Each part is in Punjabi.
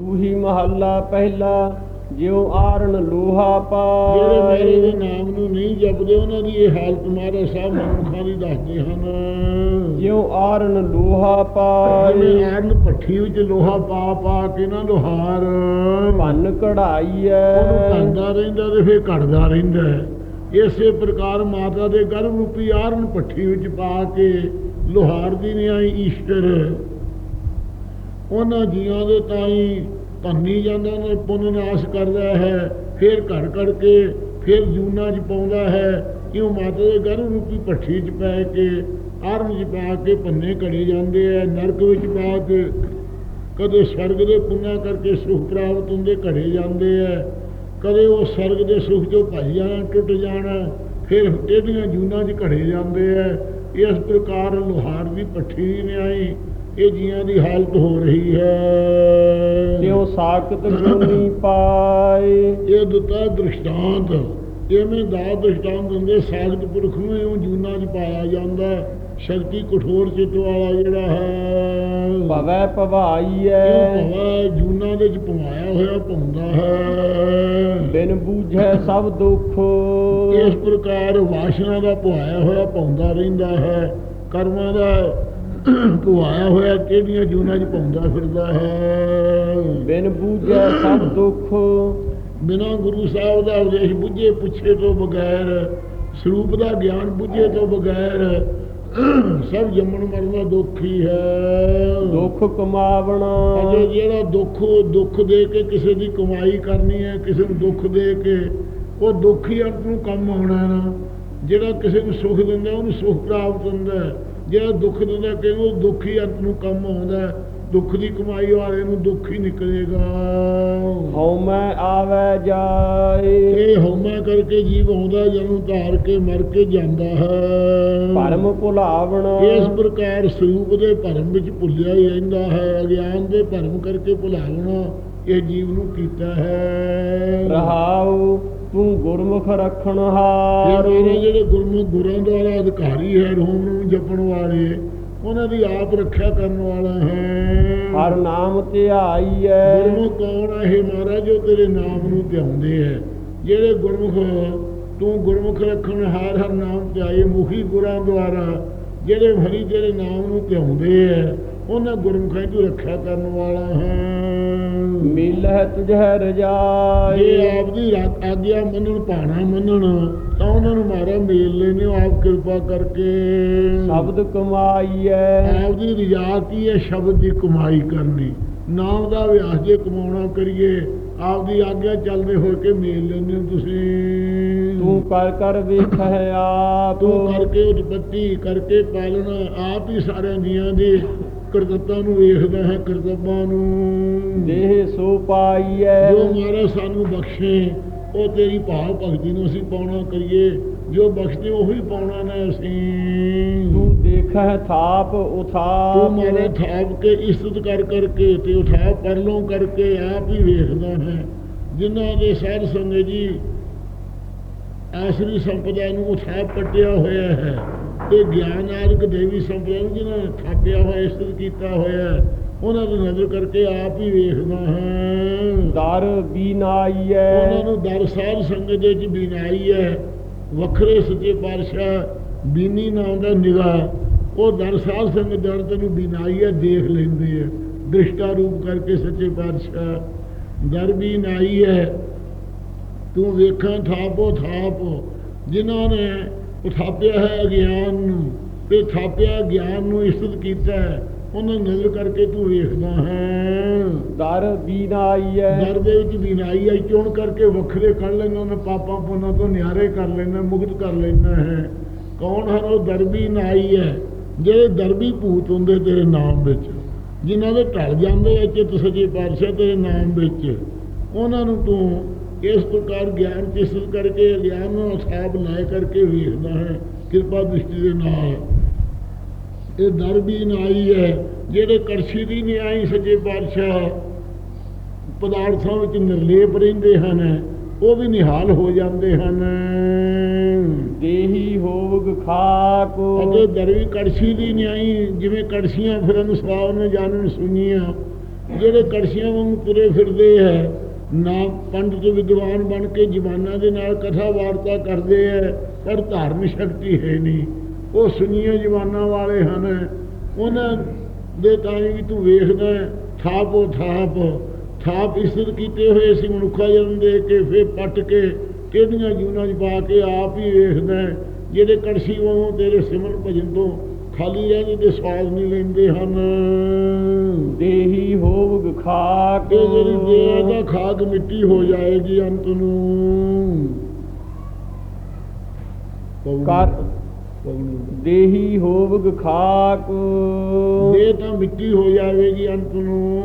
ਸੂਹੀ ਮਹੱਲਾ ਪਹਿਲਾ ਜਿਉ ਆਰਨ ਲੋਹਾ ਜਿਹੜੇ ਮੇਰੇ ਦੇ ਪਾਏ ਨਾਮ ਨੂੰ ਨਹੀਂ ਜਪਦੇ ਉਹਨਾਂ ਦੀ ਇਹ ਹਾਲਤ ਮਹਾਰਾਜ ਸਾਹਿਬ ਮਨੁੱਖਾਂ ਦੀ ਦੱਸਦੇ ਹਨ। ਜਿਉ ਆਰਨ ਲੋਹਾ ਜਿਵੇਂ ਪਾਏ ਆਰਨ ਭੱਠੀ ਵਿੱਚ ਲੋਹਾ ਪਾ ਪਾ ਕੇ ਨਾ ਲੋਹਾਰ। ਭੰਨ ਕਢਾਈ ਉਹਨੂੰ ਘੜਦਾ ਰਹਿੰਦਾ ਤੇ ਫਿਰ ਘੜਦਾ ਰਹਿੰਦਾ। ਇਸੇ ਪ੍ਰਕਾਰ ਮਾਤਾ ਦੇ ਗਰਭ ਰੂਪੀ ਆਰਨ ਭੱਠੀ ਵਿੱਚ ਪਾ ਕੇ ਲੋਹਾਰ ਦੀ ਨਿਆਈ ਈਸ਼ਵਰ ਉਹਨਾਂ ਜੀਆਂ ਦੇ ਤਾਈ ਧੰਨੀ ਜਾਂਦਾ ਨੇ ਪੁੰਨ ਨਾਸ਼ ਕਰਦਾ ਹੈ, ਫਿਰ ਘੜ ਘੜ ਕੇ ਫਿਰ ਜੂਨਾ 'ਚ ਪਾਉਂਦਾ ਹੈ, ਇਉਂ ਮਾਤਾ ਦੇ ਗਰਭ ਰੂਪੀ ਭੱਠੀ 'ਚ ਪੈ ਕੇ ਆਰਨ 'ਚ ਪਾ ਕੇ ਭੰਨੇ ਘੜੇ ਜਾਂਦੇ ਆ, ਨਰਕ ਵਿੱਚ ਪਾ ਕੇ। ਕਦੇ ਸਵਰਗ ਦੇ ਪੁੰਨਾ ਕਰਕੇ ਸੁਖ ਪ੍ਰਾਪਤ ਹੁੰਦੇ ਘੜੇ ਜਾਂਦੇ ਆ। ਕਦੇ ਉਹ ਸਰਗ ਦੇ ਸੁਖ ਚੋਂ ਭੱਜ ਜਾਣਾ, ਟੁੱਟ ਜਾਣਾ, ਫਿਰ ਟੇਢੀਆਂ ਜੂਨਾਂ 'ਚ ਘੜੇ ਜਾਂਦੇ ਆ। ਇਸ ਪ੍ਰਕਾਰ ਲੋਹਾਰ ਦੀ ਭੱਠੀ ਦੀ ਨਿਆਈ ਇਹ ਜੀਆਂ ਦੀ ਹਾਲਤ ਹੋ ਰਹੀ ਹੈ। ਜਿਉ ਸਾਖਤ ਗੁਨੀ ਪਾਏ। ਇਹ ਦਿੱਤਾ ਦ੍ਰਿਸ਼ਟਾਂਤ। ਐਵੇਂ ਦਾ ਦ੍ਰਿਸ਼ਟਾਂਤ ਦਿੰਦੇ ਸਾਗਤ ਪੁਰਖ ਨੂੰ ਇਉਂ ਜੂਨਾਂ 'ਚ ਪਾਇਆ ਜਾਂਦਾ ਹੈ। ਸ਼ਕਤੀ ਕਠੋਰ ਚਿੱਤ ਵਾਲਾ ਜਿਹੜਾ ਹੈ। ਭਵੈ ਭਵਾਈ ਐ ਭਵਾ ਜੂਨਾਂ ਦੇ ਚ ਪਵਾਇਆ ਹੋਇਆ ਪਾਉਂਦਾ ਹੈ। ਬਿਨ ਬੂਝੈ ਸਭ ਦੁੱਖ। ਇਸ ਪ੍ਰਕਾਰ ਵਾਸ਼ਨਾ ਦਾ ਪਵਾਇਆ ਹੋਇਆ ਪਾਉਂਦਾ ਰਹਿੰਦਾ ਹੈ। ਕਰਮਾਂ ਦਾ ਪਵਾਇਆ ਹੋਇਆ ਕਿਹੜੀਆਂ ਜੂਨਾਂ 'ਚ ਪਾਉਂਦਾ ਫਿਰਦਾ ਹੈ? ਬਿਨ ਬੂਝੈ ਸਭ ਦੁੱਖ। ਬਿਨਾਂ ਗੁਰੂ ਸਾਹਿਬ ਦਾ ਉਪਦੇਸ਼ ਬੁੱਝੇ ਪੁੱਛੇ ਤੋਂ ਬਗੈਰ ਸਰੂਪ ਦਾ ਗਿਆਨ ਬੁੱਝੇ ਤੋਂ ਬਗੈਰ ਸਭ ਜੰਮਣ ਮਰਨ ਦੁੱਖ ਹੀ ਹੈ। ਦੁੱਖ ਕਮਾਵਣਾ। ਅਜੇ ਜਿਹੜਾ ਦੁੱਖ ਦੁੱਖ ਦੇ ਕੇ ਕਿਸੇ ਦੀ ਕਮਾਈ ਕਰਨੀ ਹੈ ਕਿਸੇ ਨੂੰ ਦੁੱਖ ਦੇ ਕੇ ਉਹ ਦੁੱਖ ਹੀ ਅੰਤ ਨੂੰ ਕੰਮ ਆਉਣਾ ਨਾ। ਜਿਹੜਾ ਕਿਸੇ ਨੂੰ ਸੁੱਖ ਦਿੰਦਾ ਉਹਨੂੰ ਸੁੱਖ ਪ੍ਰਾਪਤ ਹੁੰਦਾ ਹੈ। ਜਿਹੜਾ ਦੁੱਖ ਦਿੰਦਾ ਕਿ ਉਹ ਦੁੱਖ ਹੀ ਅੰਤ ਨੂੰ ਕੰਮ ਆਉਂਦਾ। ਦੁੱਖ ਦੀ ਕਮਾਈ ਵਾਲੇ ਨੂੰ ਦੁੱਖ ਹੀ ਨਿਕਲੇਗਾ। ਹਉਮੈ ਆਵੈ ਜਾਏ। ਇਹ ਹਉਮੈ ਕਰਕੇ ਜੀਵ ਆਉਂਦਾ ਜਨਮ ਧਾਰ ਕੇ ਮਰ ਕੇ ਜਾਂਦਾ ਹੈ। ਭਰਮ ਭੁਲਾਵਣਾ। ਇਸ ਪ੍ਰਕਾਰ ਸਰੂਪ ਦੇ ਭਰਮ ਵਿੱਚ ਭੁੱਲਿਆ ਹੀ ਰਹਿੰਦਾ ਹੈ। ਅਗਿਆਨ ਦੇ ਭਰਮ ਕਰਕੇ ਭੁਲਾਵਣਾ ਇਹ ਜੀਵ ਨੂੰ ਕੀਤਾ ਹੈ। ਰਹਾਉ ਤੂੰ ਗੁਰਮੁਖ ਰਖਣ ਹਾਰ। ਮੇਰੇ ਜਿਹੜੇ ਗੁਰਮੁਖ ਗੁਰਾਂ ਦੁਆਰਾ ਅਧਿਕਾਰੀ ਹੈ ਰੋਮ ਨੂੰ ਜਪਣ ਵਾਲੇ ਉਹਨਾਂ ਦੀ ਆਪ ਰੱਖਿਆ ਕਰਨ ਵਾਲਾ ਹੈ। ਹਰ ਨਾਮ ਧਿਆਈਐ ਗੁਰਮੁਖ ਕੌਣ ਹੈ ਮਹਾਰਾਜ ਜੋ ਤੇਰੇ ਨਾਮ ਨੂੰ ਧਿਆਉਂਦੇ ਹੈ ਜਿਹੜੇ ਗੁਰਮੁਖ ਤੂੰ ਗੁਰਮੁਖ ਰੱਖਣ ਹਾਰ ਹਰ ਨਾਮ ਧਿਆਏ ਮੁਖੀ ਗੁਰਾਂ ਦੁਆਰਾ ਜਿਹੜੇ ਹਰੀ ਤੇਰੇ ਨਾਮ ਨੂੰ ਧਿਆਉਂਦੇ ਹੈ ਉਹਨਾਂ ਗੁਰਮੁਖਾਂ ਦੀ ਰੱਖਿਆ ਕਰਨ ਵਾਲਾ ਹੈ। ਮਿਲਹਿ ਤੁਝੈ ਜੇ ਰਜਾਈ ਆਪ ਦੀ ਆਗਿਆ ਮੰਨਣ ਪਾਣਾ ਮੰਨਣ ਤਾਂ ਉਹਨਾਂ ਨੂੰ ਮਾਰਾ ਮੇਲ ਲੈਨੇ ਆਪ ਕਿਰਪਾ ਕਰਕੇ। ਸ਼ਬਦ ਕਮਾਈਐ। ਆਪ ਦੀ ਰਿਜਾ ਕੀ ਹੈ? ਸ਼ਬਦ ਦੀ ਕਮਾਈ ਕਰਨੀ। ਨਾਮ ਦਾ ਵਿਆਸ ਜੇ ਕਮਾਉਣਾ ਕਰੀਏ ਆਪ ਦੀ ਆਗਿਆ ਚੱਲਦੇ ਹੋਏ ਕੇ ਮੇਲ ਲੈਂਦੇ ਹੋ ਤੁਸੀਂ? ਤੂੰ ਕਰ ਕਰ ਵੇਖੈ ਆਪ। ਤੂੰ ਕਰਕੇ ਉਤਪਤੀ ਕਰਕੇ ਪਾਲਣਾ ਆਪ ਹੀ ਸਾਰਿਆਂ ਜੀਆਂ ਦੇ। ਕਰਤੱਤਾਂ ਨੂੰ ਵੇਖਦਾ ਹੈ ਕਰਤੱਬਾਂ ਨੂੰ। ਦੇਹ ਸੋ ਪਾਈਐ। ਜੋ ਮਾਰਾ ਸਾਨੂੰ ਬਖਸ਼ੇ ਉਹ ਤੇਰੀ ਭਾਵ ਭਗਤੀ ਨੂੰ ਅਸੀਂ ਪਾਉਣਾ ਕਰੀਏ। ਜੋ ਬਖਸ਼ਦੇ ਉਹੀ ਪਾਉਣਾ ਨਾ ਅਸੀਂ। ਤੂੰ ਦੇਖੈ ਥਾਪ ਤੂੰ ਉਥਾਪ ਮਾਰਾ ਥਾਪ ਕੇ ਇਸਤ ਕਰ ਕਰਕੇ ਤੇ ਉਠਾ ਪਰਲੋਂ ਕਰਕੇ ਆਪ ਹੀ ਵੇਖਦਾ ਹੈ। ਜਿਨ੍ਹਾਂ ਦੇ ਸਾਧ ਸੰਗਤ ਜੀ ਆਸਰੀ ਸੰਪਦਾ ਨੂੰ ਉਠਾ ਪਟਿਆ ਹੋਇਆ ਹੈ। ਤੇ ਗਿਆਨਾਰਕ ਦੇਵੀ ਸੰਪਦਾ ਨੂੰ ਜਿਨ੍ਹਾਂ ਨੇ ਥਾਪਿਆ ਹੋਇਆ ਇਸਤ ਕੀਤਾ ਹੋਇਆ ਹੈ, ਉਹਨਾਂ ਦੀ ਨਜ਼ਰ ਕਰਕੇ ਆਪ ਹੀ ਵੇਖਦਾ ਹੈ। ਦਰ ਉਹਨਾਂ ਬੀਨਾਈਐ ਨੂੰ ਦਰ ਸਾਧ ਸੰਗਤ ਦੇ ਵਿੱਚ ਬਿਨਾਈ ਹੈ ਵੱਖਰੇ ਸੱਚੇ ਪਾਤਸ਼ਾਹ ਬੀਨੀ ਨਾਮ ਦਾ ਨਿਗਾਹ ਉਹ ਦਰ ਸਾਧ ਸੰਗਤ ਦਰ ਤੈਨੂੰ ਬਿਨਾਈ ਹੈ ਦੇਖ ਲੈਂਦੇ ਆ। ਦ੍ਰਿਸ਼ਟਾ ਰੂਪ ਕਰਕੇ ਸੱਚੇ ਪਾਤਸ਼ਾਹ ਦਰ ਵੀ ਨਾਈ ਹੈ ਤੂੰ ਵੇਖਾਂ ਥਾਪੋ ਥਾਪ। ਜਿਨ੍ਹਾਂ ਨੇ ਉਥਾਪਿਆ ਹੈ ਅਗਿਆਨ ਨੂੰ ਤੇ ਥਾਪਿਆ ਗਿਆਨ ਨੂੰ ਇਸਤ ਕੀਤਾ ਹੈ। ਉਹਨਾਂ ਨੂੰ ਨਜ਼ਰ ਕਰਕੇ ਤੂੰ ਵੇਖਦਾ ਹੈ। ਦਰ ਬੀਨਾਈਐ। ਦਰ ਦੇ ਵਿੱਚ ਬਿਨਾਈ ਆਈ ਚੋਣ ਕਰਕੇ ਵੱਖਰੇ ਕਰ ਲੈਣਾ ਉਹਨੇ ਪਾਪਾਂ ਪੁੰਨਾਂ ਤੋਂ ਨਿਆਰੇ ਕਰ ਲੈਣਾ ਮੁਕਤ ਕਰ ਲੈਣਾ ਹੈ। ਕੌਣ ਹਨ ਉਹ ਦਰਬੀ ਨਾਈ ਹੈ ਜਿਹੜੇ ਦਰਬੀ ਭੂਤ ਹੁੰਦੇ ਤੇਰੇ ਨਾਮ ਵਿੱਚ। ਜਿਨ੍ਹਾਂ ਦੇ ਢਲ ਜਾਂਦੇ ਆ ਚਿੱਤ ਸੱਚੇ ਪਾਤਸ਼ਾਹ ਤੇਰੇ ਨਾਮ ਵਿੱਚ। ਉਹਨਾਂ ਨੂੰ ਤੂੰ ਇਸ ਪ੍ਰਕਾਰ ਗਿਆਨ ਚਿਸਤ ਕਰਕੇ ਗਿਆਨ ਨੂੰ ਅਸਾਬ ਲੈ ਕਰਕੇ ਵੇਖਦਾ ਹੈ ਕਿਰਪਾ ਦ੍ਰਿਸ਼ਟੀ ਦੇ ਨਾਲ। ਇਹ ਦਰ ਵੀ ਨਾਈ ਹੈ ਜਿਹੜੇ ਕੜਛੀ ਦੀ ਨਿਆਈ ਸੱਚੇ ਪਾਤਸ਼ਾਹ ਪਦਾਰਥਾਂ ਵਿੱਚ ਨਿਰਲੇਪ ਰਹਿੰਦੇ ਹਨ ਉਹ ਵੀ ਨਿਹਾਲ ਹੋ ਜਾਂਦੇ ਹਨ। ਦੇਹੀ ਹੋਵਗ ਖਾਕ। ਅਗੇ ਦਰਵੀ ਕੜਛੀ ਦੀ ਨਿਆਈ ਜਿਵੇਂ ਕੜਛੀਆਂ ਫਿਰਨ ਸਵਾਉ ਨੇ ਜਾਣਨ ਸੁਣੀਆਂ ਜਿਹੜੇ ਕੜਛੀਆਂ ਵਾਂਗ ਤੁਰੇ ਫਿਰਦੇ ਹੈ ਨਾ ਪੰਡਤ ਵਿਦਵਾਨ ਬਣ ਕੇ ਜਵਾਨਾਂ ਦੇ ਨਾਲ ਕਥਾ ਵਾਰਤਾ ਕਰਦੇ ਹੈ ਪਰ ਧਾਰਮਿਕ ਸ਼ਕਤੀ ਹੈ ਨਹੀਂ। ਉਹ ਸੁਨੀਆਂ ਜਵਾਨਾਂ ਵਾਲੇ ਹਨ। ਉਹਨਾਂ ਦੇ ਤਾਂ ਵੀ ਤੂੰ ਵੇਖਦਾ ਹੈ, ਥਾਪ ਥਾਪ। ਥਾਪ ਇਸਤ ਕੀਤੇ ਹੋਏ ਸੀ ਮਨੁੱਖਾ ਜਨਮ ਦੇ ਕੇ ਫੇਰ ਪੱਟ ਕੇ ਕਿਹੜੀਆਂ ਜੂਨਾਂ 'ਚ ਪਾ ਕੇ ਆਪ ਹੀ ਵੇਖਦਾ ਜਿਹੜੇ ਕੜਛੀ ਵਾਂਗੂ ਤੇਰੇ ਸਿਮਰ ਭਜਨ ਤੋਂ ਖਾਲੀ ਰਹਿੰਦੇ ਤੇ ਸਵਾਦ ਨਹੀਂ ਲੈਂਦੇ ਹਨ। ਦੇਹੀ ਹੋਵ ਖਾਕ ਤੇ ਜਿਹੜੀ ਦੇਹ ਦਾ ਖਾਕ ਮਿੱਟੀ ਹੋ ਜਾਏਗੀ ਅੰਤ ਨੂੰ। ਕਰ ਦੇਹੀ ਹੋਵ ਖਾਕ ਦੇਹ ਤਾਂ ਮਿੱਟੀ ਹੋ ਜਾਵੇਗੀ ਅੰਤ ਨੂੰ।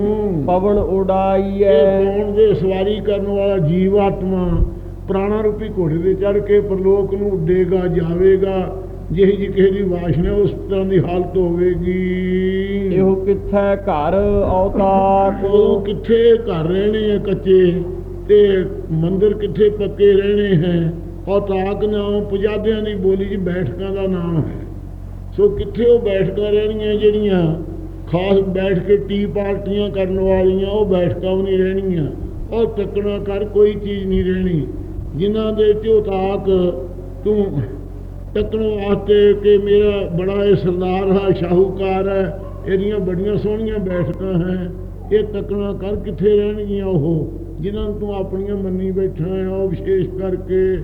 ਪਵਨ ਇਹ ਉਡਾਈਐ ਕੌਣ ਦੇ ਸਵਾਰੀ ਕਰਨ ਵਾਲਾ ਜੀਵ ਆਤਮਾ ਪ੍ਰਾਣਾ ਰੂਪੀ ਘੋੜੇ ਤੇ ਚੜ ਕੇ ਪਰਲੋਕ ਨੂੰ ਉੱਡੇਗਾ ਜਾਵੇਗਾ। ਜਿਹੀ ਜਿਹੀ ਕਿਸੇ ਦੀ ਵਾਸ਼ਨਾ ਉਸ ਤਰ੍ਹਾਂ ਦੀ ਹਾਲਤ ਹੋਵੇਗੀ। ਇਹੋ ਕਿੱਥੈ ਘਰ ਔਤਾਕ ਉਹ ਕਿੱਥੇ ਘਰ ਰਹਿਣੇ ਆ ਕੱਚੇ ਤੇ ਮੰਦਿਰ ਕਿੱਥੇ ਪੱਕੇ ਰਹਿਣੇ ਹੈ? ਔਤਾਕ ਨਾਮ ਪੁਜਾਦਿਆਂ ਦੀ ਬੋਲੀ 'ਚ ਬੈਠਕਾਂ ਦਾ ਨਾਮ ਹੈ। ਸੋ ਕਿੱਥੇ ਉਹ ਬੈਠਕਾਂ ਰਹਿਣੀਆਂ ਜਿਹੜੀਆਂ ਖਾਸ ਬੈਠ ਕੇ ਟੀ ਪਾਰਟੀਆਂ ਕਰਨ ਵਾਲੀਆਂ ਉਹ ਬੈਠਕਾਂ ਵੀ ਨਹੀਂ ਰਹਿਣੀਆਂ ਉਹ ਟੱਕਣਾ ਕਰ ਕੋਈ ਚੀਜ਼ ਨਹੀਂ ਰਹਿਣੀ। ਜਿਨ੍ਹਾਂ ਦੇ ਝੋਤਾਕ ਤੂੰ ਟੱਕਣ ਵਾਸਤੇ ਕਿ ਮੇਰਾ ਬੜਾ ਇਹ ਸਰਦਾਰ ਹੈ ਸ਼ਾਹੂਕਾਰ ਹੈ ਇਹਦੀਆਂ ਬੜੀਆਂ ਸੋਹਣੀਆਂ ਬੈਠਕਾਂ ਹੈ ਇਹ ਟੱਕਣਾ ਕਰ ਕਿੱਥੇ ਰਹਿਣਗੀਆਂ ਉਹ ਜਿਨ੍ਹਾਂ ਨੂੰ ਤੂੰ ਆਪਣੀਆਂ ਮੰਨੀ ਬੈਠਾ ਹੈ ਉਹ ਵਿਸ਼ੇਸ਼ ਕਰਕੇ।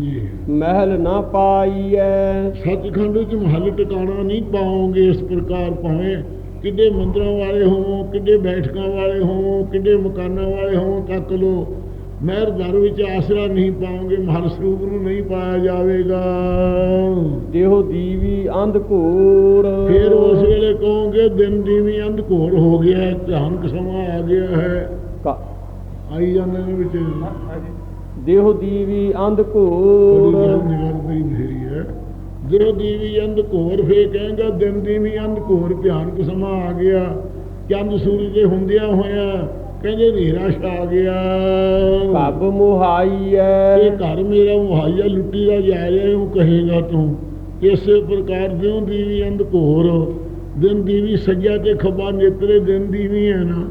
ਜੀ। ਮਹਿਲ ਨਾ ਪਾਈਐ। ਸੱਚਖੰਡ ਵਿੱਚ ਮਹੱਲ ਟਿਕਾਣਾ ਨਹੀਂ ਪਾਓਗੇ ਇਸ ਪ੍ਰਕਾਰ ਭਾਵੇਂ ਕਿੱਡੇ ਮੰਦਰਾਂ ਵਾਲੇ ਹੋਵੋ ਕਿੱਡੇ ਬੈਠਕਾਂ ਵਾਲੇ ਹੋਵੋ ਕਿੱਡੇ ਮਕਾਨਾਂ ਵਾਲੇ ਹੋਵੋ ਤੱਕ ਲੋ ਮਹਿਰ ਦਰ ਵਿੱਚ ਆਸਰਾ ਨਹੀਂ ਪਾਓਗੇ ਮਹਲ ਸਰੂਪ ਨੂੰ ਨਹੀਂ ਪਾਇਆ ਜਾਵੇਗਾ। ਦੇਹੋ ਦੀਵੀ ਅੰਧ ਘੋਰ ਫਿਰ ਉਸ ਵੇਲੇ ਕਹੋਗੇ ਦਿਨ ਦੀ ਵੀ ਅੰਧਕੋਰ ਹੋ ਗਿਆ ਹੈ ਧਿਆਨ ਸਮਾਂ ਆ ਗਿਆ ਹੈ। ਆਈ ਜਾਂਦੇ ਨੇ ਵਿੱਚ। ਦੇਹੋ ਦੀਵੀ ਅੰਧ ਬੜੀ ਘੋਰ ਗਿਆਨ ਨਿਗਰ ਬਈ ਮੇਰੀ ਹੈ। ਜੋ ਦੀਵੀ ਅੰਧ ਘੋਰ ਫੇ ਕਹਿੰਗਾ ਦਿਨ ਦੀ ਵੀ ਅੰਧ ਘੋਰ ਭਿਆਨਕ ਸਮਾਂ ਆ ਗਿਆ। ਚੰਦ ਸੂਰਜ ਦੇ ਹੁੰਦਿਆਂ ਹੋਇਆ ਕਹਿੰਦੇ ਹਨੇਰਾ ਛਾ ਗਿਆ। ਕਬ ਮੁਹਾਈਐ ਇਹ ਘਰ ਮੇਰਾ ਮੁਹੱਈਆ ਲੁੱਟੀ ਦਾ ਜਾ ਰਿਹਾ ਉਹ ਕਹੇਗਾ ਤੂੰ। ਇਸੇ ਪ੍ਰਕਾਰ ਦਿਉ ਦੀਵੀ ਅੰਧ ਘੋਰ ਦਿਨ ਦੀਵੀ ਸੱਜਾ ਤੇ ਖੱਬਾ ਨੇਤਰੇ ਦਿਨ ਦੀਵੀ ਹੈ ਨਾ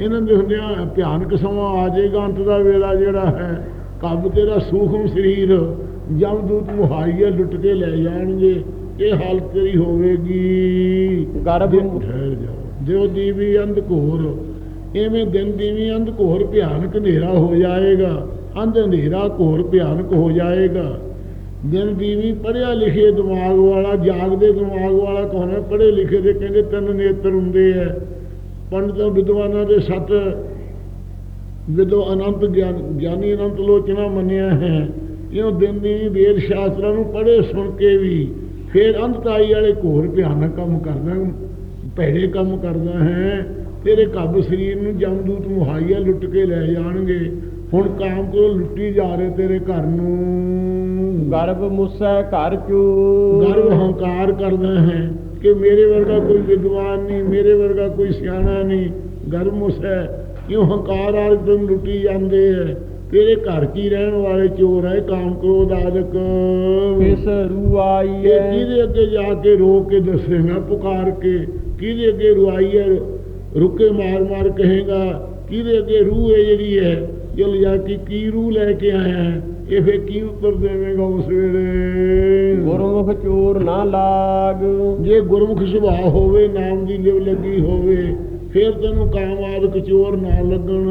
ਇਹਨਾਂ ਦੇ ਹੁੰਦਿਆਂ ਭਿਆਨਕ ਸਮਾਂ ਆ ਜਾਏਗਾ ਅੰਤ ਦਾ ਵੇਲਾ ਜਿਹੜਾ ਹੈ ਕੱਬ ਤੇਰਾ ਸੂਖਮ ਸਰੀਰ ਜਮਦੂਤ ਮੁਹਾਈਆ ਲੁੱਟ ਕੇ ਲੈ ਜਾਣਗੇ ਇਹ ਹਾਲਤ ਤੇਰੀ ਹੋਵੇਗੀ। ਗਰਭ ਠਹਿਰ ਜਾ ਦਿਓ ਦੀਵੀ ਅੰਧ ਘੋਰ ਐਵੇਂ ਦਿਨ ਦੀਵੀ ਅੰਧ ਘੋਰ ਭਿਆਨਕ ਹਨੇਰਾ ਹੋ ਜਾਏਗਾ, ਅੰਧ ਹਨੇਰਾ ਘੋਰ ਭਿਆਨਕ ਹੋ ਜਾਏਗਾ। ਦਿਨ ਦੀਵੀ ਪੜਿਆ ਲਿਖੇ ਦਿਮਾਗ ਵਾਲਾ, ਜਾਗਦੇ ਦਿਮਾਗ ਵਾਲਾ ਕੌਣ ਹੈ? ਪੜ੍ਹੇ ਲਿਖੇ ਦੇ ਕਹਿੰਦੇ ਤਿੰਨ ਨੇਤਰ ਹੁੰਦੇ ਹੈ ਪੰਡਤਾਂ ਵਿਦਵਾਨਾਂ ਦੇ ਸੱਤ ਵਿਦੋ ਅਨੰਤ ਗਿਆਨ, ਗਿਆਨੀ ਅਨੰਤ ਲੋਚਨਾ ਮੰਨਿਆ ਹੈ। ਇਹੋ ਦਿਨ ਦੀ ਵੇਦ ਸ਼ਾਸਤਰਾਂ ਨੂੰ ਪੜ੍ਹੇ ਸੁਣ ਕੇ ਵੀ ਫਿਰ ਅੰਧਤਾਈ ਵਾਲੇ ਘੋਰ ਭਿਆਨਕ ਕੰਮ ਕਰਦਾ, ਭੈੜੇ ਕੰਮ ਕਰਦਾ ਹੈ। ਤੇਰੇ ਕੱਬ ਸਰੀਰ ਨੂੰ ਜਮਦੂਤ ਮੁਹਾਈਆ ਲੁੱਟ ਕੇ ਲੈ ਜਾਣਗੇ। ਹੁਣ ਕਾਮ ਕੋ ਲੁੱਟੀ ਜਾ ਰਹੇ ਤੇਰੇ ਘਰ ਨੂੰ। ਗਰਭ ਮੁਸੈ ਘਰ ਚੂ। ਗਰਵ ਹੰਕਾਰ ਕਰਦਾ ਹੈ ਕਿ ਮੇਰੇ ਵਰਗਾ ਕੋਈ ਵਿਦਵਾਨ ਨਹੀਂ ਮੇਰੇ ਵਰਗਾ ਕੋਈ ਸਿਆਣਾ ਨਹੀਂ। ਗਰਮ ਉਸ ਹੈ ਕਿਉਂ ਹੰਕਾਰ ਵਾਲੇ ਤੈਨੂੰ ਲੁੱਟੀ ਜਾਂਦੇ ਹੈ? ਤੇਰੇ ਘਰ ਹੀ ਰਹਿਣ ਵਾਲੇ ਚੋਰ ਹੈ ਕਾਮ ਕ੍ਰੋਧ ਆਦਿਕ? ਕਿਸ ਇਹ ਰੂਆਈਐ ਕਿਹਦੇ ਅੱਗੇ ਜਾ ਕੇ ਰੋ ਕੇ ਦੱਸੇਗਾ ਪੁਕਾਰ ਕੇ? ਕਿਹਦੇ ਅੱਗੇ ਰੁਆਈ ਹੈ? ਰੁਕੇ ਮਾਰ ਮਾਰ ਕਹੇਗਾ ਕਿਹਦੇ ਅੱਗੇ ਰੂਹ ਹੈ ਜਿਹੜੀ ਹੈ? ਜਲ ਜਾ ਕੇ ਕੀ ਰੂਹ ਲੈ ਕੇ ਆਇਆ ਹੈ? ਇਹ ਫੇ ਕੀ ਉੱਤਰ ਦੇਵੇਗਾ ਉਸ ਵੇਲੇ? ਗੁਰਮੁਖ ਚੋਰ ਨਾ ਲਾਗ। ਜੇ ਗੁਰਮੁਖ ਸੁਭਾਅ ਹੋਵੇ ਨਾਮ ਦੀ ਲਿਵ ਲੱਗੀ ਹੋਵੇ ਫਿਰ ਤੈਨੂੰ ਕਾਮ ਆਦਿਕ ਚੋਰ ਨਾ ਲੱਗਣ।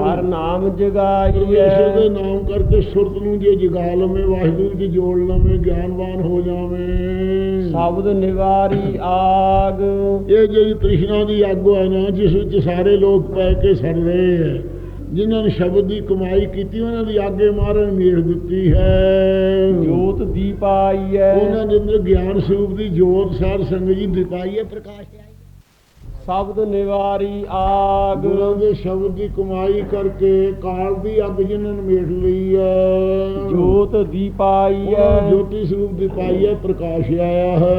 ਹਰ ਨਾਮ ਪਰਮੇਸ਼ਰ ਦੇ ਨਾਮ ਕਰਕੇ ਸੁਰਤ ਨੂੰ ਜੇ ਜਗਾ ਲਵੇਂ ਵਾਹਿਗੁਰੂ ਜੀ ਜੋੜ ਲਵੇਂ ਗਿਆਨਵਾਨ ਹੋ ਜਾਵੇਂ। ਸ਼ਬਦ ਨਿਵਾਰੀ ਆਗ। ਇਹ ਜਿਹੜੀ ਤ੍ਰਿਸ਼ਨਾ ਦੀ ਅੱਗ ਹੈ ਨਾ ਜਿਸ ਵਿੱਚ ਸਾਰੇ ਲੋਕ ਪੈ ਕੇ ਸੜ ਰਹੇ ਹੈ ਜਿਨ੍ਹਾਂ ਨੇ ਸ਼ਬਦ ਦੀ ਕਮਾਈ ਕੀਤੀ ਉਹਨਾਂ ਦੀ ਆਗੇ ਮਾਰਨ ਮੇੜ ਦਿੱਤੀ ਹੈ। ਜੋਤ ਦੀਪਾਈਐ ਉਹਨਾਂ ਦੇ ਅੰਦਰ ਗਿਆਨ ਸਰੂਪ ਦੀ ਜੋਤ ਸਾਰ ਸੰਗਤ ਜੀ ਦਿਪਾਈ ਹੈ ਪ੍ਰਕਾਸ਼ ਹੈ ਸ਼ਬਦ ਨਿਵਾਰੀ ਆਗ। ਗੁਰਾਂ ਦੇ ਸ਼ਬਦ ਦੀ ਕਮਾਈ ਕਰਕੇ ਕਾਲ ਦੀ ਅੱਗ ਜਿਨ੍ਹਾਂ ਨੇ ਮੇਟ ਲਈ ਹੈ। ਜੋਤ ਉਹਨਾਂ ਦੀਪਾਈਐ ਜੋਤੀ ਸਰੂਪ ਦੀ ਪਾਈ ਹੈ ਪ੍ਰਕਾਸ਼ ਆਇਆ ਹੈ।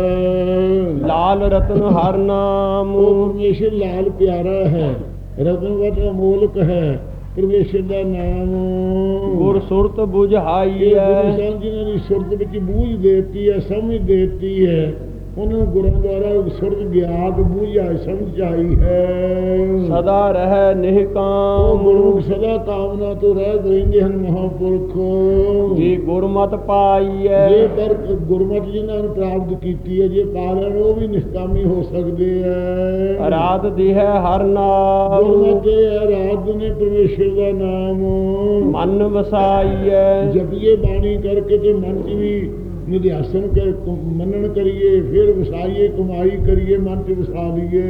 ਲਾਲ ਰਤਨ ਹਰ ਨਾਮ। ਉਹ ਪਰਮੇਸ਼ਰ ਲਾਲ ਪਿਆਰਾ ਹੈ ਰਤਨਵਤ ਅਮੋਲਕ ਹੈ ਪਰਮੇਸ਼ਰ ਦਾ ਨਾਮ। ਗੁਰ ਸੁਰਤ ਇਹ ਗੁਰੂ 부ਝਾਈਐ ਸਾਹਿਬ ਦੀ ਸੁਰਤ ਵਿੱਚ ਬੂਝ ਦੇਤੀ ਹੈ ਸਮਝ ਦੇਤੀ ਹੈ। ਉਹਨਾਂ ਗੁਰਾਂ ਦੁਆਰਾ ਸੁਰਤ ਗਿਆਤ ਬੂਝਾ ਸਮਝ ਆਈ ਹੈ। ਸਦਾ ਰਹਿ ਉਹ ਨਿਹਕਾਮ ਗੁਰਮੁਖ ਸਦਾ ਕਾਮਨਾ ਤੋਂ ਰਹਿਤ ਰਹਿੰਦੇ ਹਨ ਮਹਾਪੁਰਖ। ਜੀ ਗੁਰਮਤ ਪਾਈਐ। ਜੇ ਪਰ ਗੁਰਮਤਿ ਜਿਨ੍ਹਾਂ ਨੂੰ ਪ੍ਰਾਪਤ ਕੀਤੀ ਹੈ ਜੇ ਪਾ ਲੈਣ ਉਹ ਵੀ ਨਿਸ਼ਕਾਮੀ ਹੋ ਸਕਦੇ ਹੈ ਰਾਤ ਦੀ ਹੈ ਹਰ ਨਾਲ ਗੁਰਮਤਿ ਹੈ ਰਾਤ ਨੇ ਪਰਮੇਸ਼ਰ ਦਾ ਨਾਮ। ਮਨ ਵਸਾਈਐ। ਜਪੀਏ ਬਾਣੀ ਕਰਕੇ ਤੇ ਮਨ ਚ ਵੀ ਨਿਧਿਆਸਨ ਕਰ ਮੰਨਣ ਕਰੀਏ ਫਿਰ ਵਸਾਈਏ ਕਮਾਈ ਕਰੀਏ ਮਨ ਚ ਵਸਾ ਲਈਏ।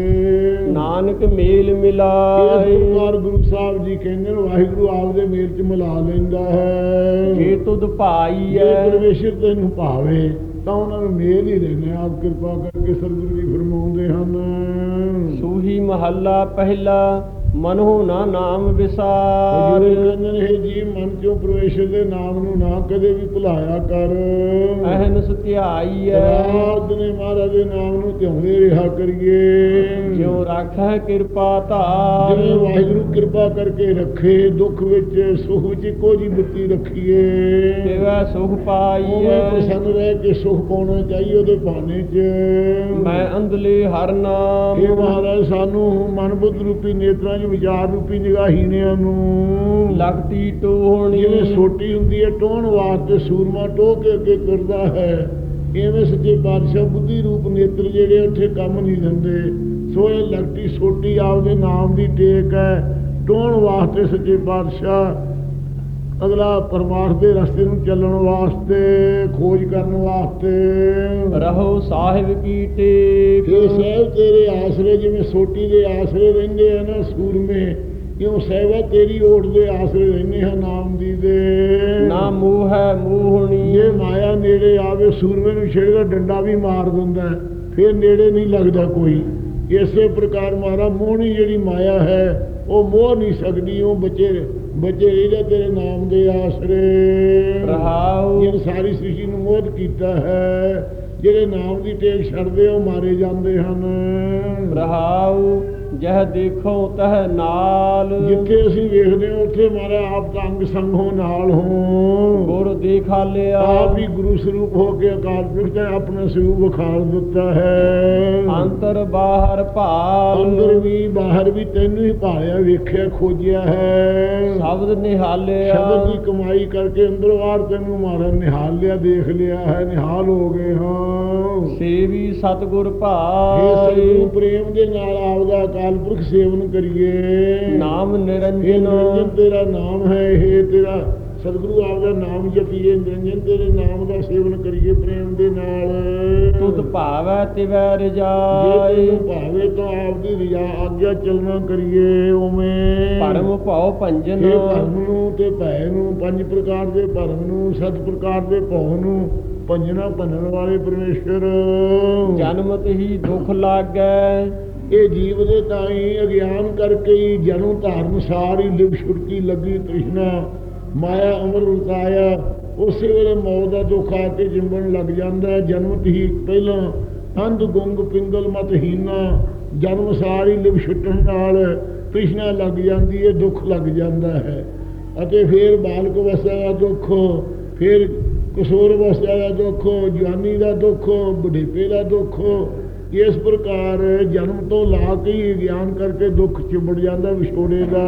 ਨਾਨਕ ਮੇਲ ਮਿਲਾਏ। ਪ੍ਰਕਾਰ ਗੁਰੂ ਸਾਹਿਬ ਜੀ ਕਹਿੰਦੇ ਨੇ ਵਾਹਿਗੁਰੂ ਆਪਦੇ ਮੇਲ ਚ ਮਿਲਾ ਲੈਂਦਾ ਹੈ। ਜੇ ਤੁਧ ਜੇ ਭਾਈਐ ਪਰਮੇਸ਼ਰ ਤੈਨੂੰ ਭਾਵੇ ਤਾਂ ਉਹਨਾਂ ਨੂੰ ਮੇਲ ਹੀ ਲੈਣੇ ਆਪ ਕਿਰਪਾ ਕਰਕੇ ਸਤਿਗੁਰੂ ਜੀ ਫਰਮਾਉਂਦੇ ਹਨ। ਸੂਹੀ ਮਹੱਲਾ ਪਹਿਲਾ ਮਨੋ ਨਾ ਨਾਮ ਹਜ਼ੂਰ ਵਿਸਾਰ ਕਹਿੰਦੇ ਨੇ "ਹੇ ਜੀ ਮਨ ਚੋਂ ਪਰਮੇਸ਼ਰ ਦੇ ਨਾਮ ਨੂੰ ਨਾ ਕਦੇ ਵੀ ਭੁਲਾਇਆ ਕਰ? ਅਹਨਸ ਧਿਆਈਐ ਰਾਤ ਨੇ ਮਹਾਰਾਜ ਦੇ ਨਾਮ ਨੂੰ ਧਿਆਉਂਦੇ ਰਿਹਾ ਕਰੀਏ। ਜਿਉ ਰੱਖੈ ਕਿਰਪਾ ਜਿਵੇਂ ਧਾਰ ਵਾਹਿਗੁਰੂ ਕਿਰਪਾ ਕਰਕੇ ਰੱਖੇ ਦੁੱਖ ਵਿੱਚ ਸੁਖ ਵਿੱਚ ਇੱਕੋ ਜੀ ਬੁੱਤੀ ਰੱਖੀਏ। ਤਿਵੈ ਸੁਖ ਪਾਈਐ। ਪ੍ਰਸੰਨ ਰਹਿ ਕੇ ਸੁਖ ਪਾਉਣਾ ਚਾਹੀਏ ਉਹਦੇ ਭਾਣੇ 'ਚ। ਮੈਂ ਅੰਧਲੇ ਹਰ ਨਾਮ। ਇਹ ਮਹਾਰਾਜ ਸਾਨੂੰ ਮਨ ਬੁੱਧ ਰੂਪੀ ਨੇਤਰਾਂ 'ਚ ਵਿਚਾਰ ਰੂਪੀ ਨਿਗਾਹੀਨਿਆਂ ਨੂੰ ਲਗਤੀ ਟੋਹਣੀ। ਜਿਵੇਂ ਸੋਟੀ ਹੁੰਦੀ ਹੈ ਟੋਹਣ ਵਾਸਤੇ ਸੂਰਮਾ ਟੋਹ ਕੇ ਅੱਗੇ ਤੁਰਦਾ ਹੈ। ਐਵੇਂ ਸੱਚੇ ਪਾਤਸ਼ਾਹ ਬੁੱਧੀ ਰੂਪ ਨੇਤਰ ਜਿਹੜੇ ਉੱਥੇ ਕੰਮ ਨਹੀਂ ਦਿੰਦੇ। ਸੋ ਇਹ ਲਗਤੀ ਸੋਟੀ ਆਪਦੇ ਨਾਮ ਦੀ ਟੇਕ ਹੈ। ਟੋਹਣ ਵਾਸਤੇ ਸੱਚੇ ਪਾਤਸ਼ਾਹ ਅਗਲਾ ਪਰਮਾਰਥ ਦੇ ਰਸਤੇ ਨੂੰ ਚੱਲਣ ਵਾਸਤੇ ਖੋਜ ਕਰਨ ਵਾਸਤੇ। ਰਹੋ ਸਾਹਿਬ ਕੀ ਟੇਕ। ਇਹ ਸਹਿਬ ਤੇਰੇ ਆਸਰੇ ਜਿਵੇਂ ਸੋਟੀ ਦੇ ਆਸਰੇ ਰਹਿੰਦੇ ਆ ਨਾ ਸੂਰਮੇ ਕਿਉਂ ਸਹਿਬਾ ਤੇਰੀ ਓਟ ਦੇ ਆਸਰੇ ਰਹਿੰਦੇ ਆ ਨਾਮ ਦੀ ਦੇ। ਨਾ ਮੂਹ ਹੈ ਮੂਹਣੀ ਜੇ ਮਾਇਆ ਨੇੜੇ ਆਵੇ ਸੂਰਮੇ ਨੂੰ ਛੇੜਦਾ ਡੰਡਾ ਵੀ ਮਾਰ ਦਿੰਦਾ ਹੈ, ਫਿਰ ਨੇੜੇ ਨਹੀਂ ਲੱਗਦਾ ਕੋਈ। ਇਸੇ ਪ੍ਰਕਾਰ ਮਾਰਾ ਮੋਹਣੀ ਜਿਹੜੀ ਮਾਇਆ ਹੈ ਉਹ ਮੋਹ ਨਹੀਂ ਸਕਦੀ ਉਹ ਬੱਚੇ ਬੱਚੇ ਇਹਦੇ ਤੇਰੇ ਨਾਮ ਦੇ ਆਸਰੇ। ਰਹਾਉ। ਜਿਹਨੇ ਸਾਰੀ ਸ੍ਰਿਸ਼ਟੀ ਨੂੰ ਮੋਹ ਕੀਤਾ ਹੈ ਜਿਹੜੇ ਨਾਮ ਦੀ ਟੇਕ ਛੱਡਦੇ ਉਹ ਮਾਰੇ ਜਾਂਦੇ ਹਨ। ਰਹਾਉ। ਜਹ ਦੇਖੋ ਤਹ ਨਾਲ। ਜਿੱਥੇ ਅਸੀਂ ਵੇਖਦੇ ਹਾਂ ਉੱਥੇ ਮਾਰਾ ਆਪ ਤਾਂ ਅੰਗ ਸੰਗੋਂ ਨਾਲ ਹੋ ਗੁਰ ਦੇਖਾ ਲਿਆ ਆਪ ਹੀ ਗੁਰੂ ਸਰੂਪ ਹੋ ਕੇ ਅਕਾਲ ਪੁਰਖ ਦਾ ਆਪਣਾ ਸਰੂਪ ਵਿਖਾਲ ਦਿੱਤਾ ਹੈ। ਅੰਤਰ ਬਾਹਰ ਭਾਲ। ਅੰਦਰ ਵੀ ਬਾਹਰ ਵੀ ਤੈਨੂੰ ਹੀ ਭਾਲਿਆ ਵੇਖਿਆ ਖੋਜਿਆ ਹੈ। ਸ਼ਬਦ ਨਿਹਾਲਿਆ। ਸ਼ਬਦ ਦੀ ਕਮਾਈ ਕਰਕੇ ਅੰਦਰ ਬਾਹਰ ਤੈਨੂੰ ਮਾਰਾ ਨਿਹਾਲ ਲਿਆ ਦੇਖ ਲਿਆ ਹੈ ਨਿਹਾਲ ਹੋ ਗਏ ਹਾਂ। ਸੇਵੀ ਸਤਗੁਰ ਭਾਈ ਸਤਿਗੁਰੂ ਪ੍ਰੇਮ ਦੇ ਨਾਲ ਆਪਦਾ ਅਕਾਲ ਪੁਰਖ ਸੇਵਨ ਕਰੀਏ। ਨਾਮ ਨਿਰੰਜਨ। ਤੇਰਾ ਨਾਮ ਹੈ ਇਹ ਤੇਰਾ ਸਤਿਗੁਰੂ ਆਪਦਾ ਨਾਮ ਜਪੀਏ। ਨਿਰੰਜਨ ਤੇਰੇ ਨਾਮ ਦਾ ਸੇਵਨ ਕਰੀਏ ਪ੍ਰੇਮ ਦੇ ਨਾਲ। ਤੁਧ ਭਾਵੈ ਤਿਵੈ ਜੇ ਰਜਾਈ ਤੈਨੂੰ ਭਾਵੇ ਤਾਂ ਆਪਦੀ ਰਿਆ ਆਗਿਆ ਚੱਲਣਾ ਕਰੀਏ ਉਵੇਂ। ਪਰਮ ਭਉ ਇਹ ਭਰਮ ਨੂੰ ਤੇ ਭੈ ਨੂੰ ਪੰਜ ਪ੍ਰਕਾਰ ਦੇ ਭਰਮ ਨੂੰ ਸੱਤ ਪ੍ਰਕਾਰ ਦੇ ਭਉ ਨੂੰ ਪੰਜਣਾ ਭੰਨਣ ਵਾਲੇ ਪਰਮੇਸ਼ਰ। ਜਨਮਤ ਹੀ ਦੁਖ ਲਾਗੈ। ਇਹ ਜੀਵ ਦੇ ਤਾਈ ਅਗਿਆਨ ਕਰਕੇ ਹੀ ਜਨਮ ਧਾਰਨ ਸਾਰੀ ਲਿਵ ਛੁਟਕੀ ਲੱਗੀ ਤ੍ਰਿਸ਼ਨਾ, ਮਾਇਆ ਅਮਰ ਉਤਾਇਆ ਉਸੇ ਵੇਲੇ ਮੌਤ ਦਾ ਦੁੱਖ ਆ ਕੇ ਜਿੰਬਣ ਲੱਗ ਜਾਂਦਾ ਹੈ। ਜਨਮ ਹੀ ਪਹਿਲਾਂ ਅੰਧ ਗੁੰਗ ਪਿੰਗਲ ਮਤਹੀਨਾ ਜਨਮ ਸਾਰੀ ਲਿਵ ਛੁੱਟਣ ਨਾਲ ਤ੍ਰਿਸ਼ਨਾ ਲੱਗ ਜਾਂਦੀ ਹੈ, ਦੁੱਖ ਲੱਗ ਜਾਂਦਾ ਹੈ। ਅਤੇ ਫਿਰ ਬਾਲਕ ਅਵਸਥਾ ਦਾ ਦੁੱਖ, ਫਿਰ ਕਿਸ਼ੋਰ ਅਵਸਥਾ ਦਾ ਦੁੱਖ, ਜਵਾਨੀ ਦਾ ਦੁੱਖ, ਬੁਢੇਪੇ ਦਾ ਦੁੱਖ ਇਸ ਪ੍ਰਕਾਰ ਜਨਮ ਤੋਂ ਲਾ ਕੇ ਹੀ ਗਿਆਨ ਕਰਕੇ ਦੁੱਖ ਚਿੰਬੜ ਜਾਂਦਾ ਵਿਛੋੜੇ ਦਾ।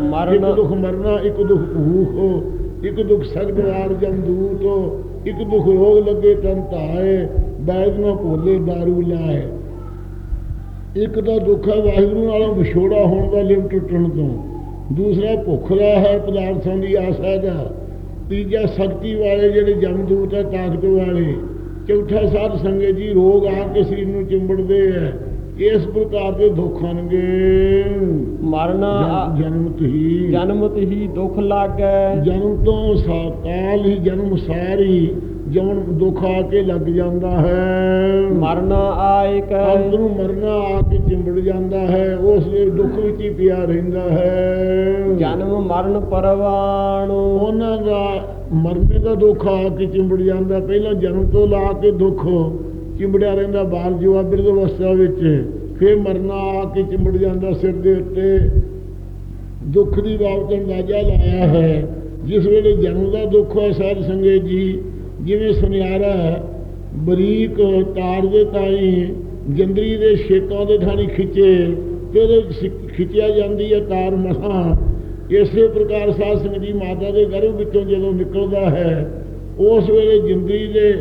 ਮਰਨ- ਇੱਕ ਦੁੱਖ ਮਰਨਾ ਇੱਕ ਦੁੱਖ ਭੂਖ ਇੱਕ ਦੁੱਖ ਸਗਦਵਾਰ ਜਮਦੂਤ ਇੱਕ ਦੁੱਖ ਰੋਗ ਲੱਗੇ ਤਨ ਧਾਏ ਬੈਦ ਨਾ ਭੋਲੇ दारू ਲਾਏ ਇੱਕ ਤਾਂ ਦੁੱਖ ਹੈ ਵਾਹਿਗੁਰੂ ਨਾਲੋਂ ਵਿਛੋੜਾ ਹੋਣ ਦਾ ਲਿਵ ਟੁੱਟਣ ਤੋਂ। ਦੂਸਰਾ ਭੁੱਖ ਦਾ ਹੈ ਪਦਾਰਥਾਂ ਦੀ ਆਸਾ ਦਾ। ਤੀਜਾ ਸ਼ਕਤੀ ਵਾਲੇ ਜਿਹੜੇ ਜਮਦੂਤ ਹੈ ਤਾਕਤ ਵਾਲੇ। ਚੌਥਾ ਸਾਧ ਸੰਗਤ ਜੀ ਰੋਗ ਆ ਕੇ ਸਰੀਰ ਨੂੰ ਚਿੰਬੜਦੇ ਹੈ ਇਸ ਪ੍ਰਕਾਰ ਦੇ ਦੁੱਖ ਆਣਗੇ ਮਰਨਾ ਆ- ਜਨਮ ਹੀ। ਜਨਮਤ ਹੀ ਦੁਖ ਲਾਗੈ। ਜਨਮ ਤੋਂ ਸਾਕਾਲ ਹੀ ਜਨਮ ਸਾਰੀ। ਜਨਮ ਦੁੱਖ ਆ ਕੇ ਲੱਗ ਜਾਂਦਾ ਹੈ। ਮਰਨਾ ਅੰਤ ਕੈ ਨੂੰ ਮਰਨਾ ਆ ਕੇ ਚਿੰਬੜ ਜਾਂਦਾ ਹੈ। ਉਸ ਦੇ ਦੁੱਖ ਵਿੱਚ ਹੀ ਪਿਆ ਰਹਿੰਦਾ ਹੈ। ਜਨਮ ਮਰਨ ਪਰਵਾਣੁ। ਉਹਨਾਂ ਦਾ ਮਰਨੇ ਦਾ ਦੁੱਖ ਆ ਕੇ ਚਿੰਬੜ ਜਾਂਦਾ, ਪਹਿਲਾਂ ਜਨਮ ਤੋਂ ਲਾ ਕੇ ਦੁੱਖ, ਚਿੰਬੜਿਆ ਰਹਿੰਦਾ ਬਾਲ ਜਵਾ ਬਿਰਧ ਅਵਸਥਾ ਵਿੱਚ, ਫਿਰ ਮਰਨਾ ਆ ਕੇ ਚਿੰਬੜ ਜਾਂਦਾ ਸਿਰ ਦੇ ਉੱਤੇ। ਦੁੱਖ ਦੀ ਬਾਬਤ ਅੰਦਾਜ਼ਾ ਲਾਇਆ ਹੈ, ਜਿਸ ਵੇਲੇ ਜਨਮ ਦਾ ਦੁੱਖ ਹੈ ਸਾਧ ਸੰਗਤ ਜੀ, ਜਿਵੇਂ ਸੁਨਿਆਰਾ ਬਰੀਕ ਤਾਰ ਦੇ ਤਾਈ ਜੰਦਰੀ ਦੇ ਛੇਕਾਂ ਦੇ ਥਾਣੀ ਖਿੱਚੇ, ਤੇ ਉਹਦੇ ਸਿ- ਖਿੱਚਿਆ ਜਾਂਦੀ ਹੈ ਤਾਰ ਮਸਾਂ। ਇਸੇ ਪ੍ਰਕਾਰ ਸਾਧ ਸੰਗਤ ਜੀ ਮਾਤਾ ਦੇ ਗਰਭ ਵਿੱਚੋਂ ਜਦੋਂ ਨਿਕਲਦਾ ਹੈ, ਉਸ ਵੇਲੇ ਜ਼ਿੰਦਗੀ ਦੇ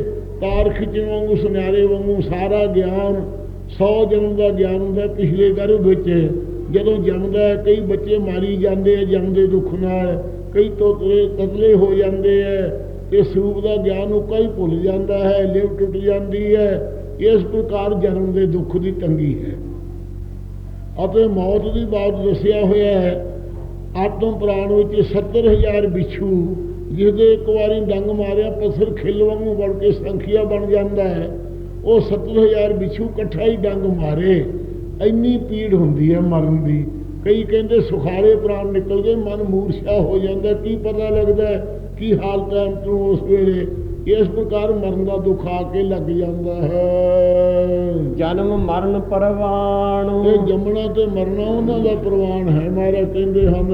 ਤਾਰ ਖਿੱਚਣ ਵਾਂਗੂ, ਸੁਨਿਆਰੇ ਵਾਂਗੂ ਸਾਰਾ ਗਿਆਨ 100 ਜਨਮ ਦਾ ਗਿਆਨ ਹੁੰਦਾ ਪਿਛਲੇ ਗਰਭ ਵਿੱਚ। ਜਦੋਂ ਜੰਮਦਾ ਕਈ ਬੱਚੇ ਮਾਰੀ ਜਾਂਦੇ ਆ ਜੰਮਦੇ ਦੁੱਖ ਨਾਲ, ਕਈ ਤੋਤਲੇ ਤਤਲੇ ਹੋ ਜਾਂਦੇ ਆ ਤੇ ਸਰੂਪ ਦਾ ਗਿਆਨ ਉਹ ਕਈ ਭੁੱਲ ਜਾਂਦਾ ਹੈ, ਲਿਵ ਟੁੱਟ ਜਾਂਦੀ ਹੈ। ਇਸ ਪ੍ਰਕਾਰ ਜਨਮ ਦੇ ਦੁੱਖ ਦੀ ਤੰਗੀ ਹੈ। ਅਤੇ ਮੌਤ ਦੀ ਬਾਤ ਦੱਸਿਆ ਹੋਇਆ ਹੈ ਆਤਮ ਪੁਰਾਣ ਵਿੱਚ 70000 ਵਿਛੂ, ਜਿਹਦੇ ਇੱਕ ਵਾਰੀ ਡੰਗ ਮਾਰਿਆ, ਪੱਥਰ ਖਿੱਲ ਵਾਂਗੂ ਬਣ ਕੇ ਸੰਖਿਆ ਬਣ ਜਾਂਦਾ ਹੈ। ਉਹ 70000 ਬਿਛੂ ਇਕੱਠਾ ਹੀ ਡੰਗ ਮਾਰੇ। ਇੰਨੀ ਪੀੜ ਹੁੰਦੀ ਹੈ ਮਰਨ ਦੀ। ਕਈ ਕਹਿੰਦੇ ਸੁਖਾਲੇ ਪ੍ਰਾਣ ਨਿਕਲ ਗਏ, ਮਨ ਮੂਰਛਾ ਹੋ ਜਾਂਦਾ। ਕੀ ਪਤਾ ਲੱਗਦਾ ਕੀ ਹਾਲਤ ਹੈ ਅੰਤ ਉਸ ਵੇਲੇ। ਇਸ ਪ੍ਰਕਾਰ ਮਰਨ ਦਾ ਦੁੱਖ ਆ ਕੇ ਲੱਗ ਜਾਂਦਾ ਹੈ। ਜਨਮ ਮਰਨ ਪਰਵਾਣ। ਇਹ ਜੰਮਣਾ ਤੇ ਮਰਨਾ ਉਹਨਾਂ ਦਾ ਪ੍ਰਵਾਨ ਹੈ ਮਹਾਰਾਜ ਕਹਿੰਦੇ ਹਨ।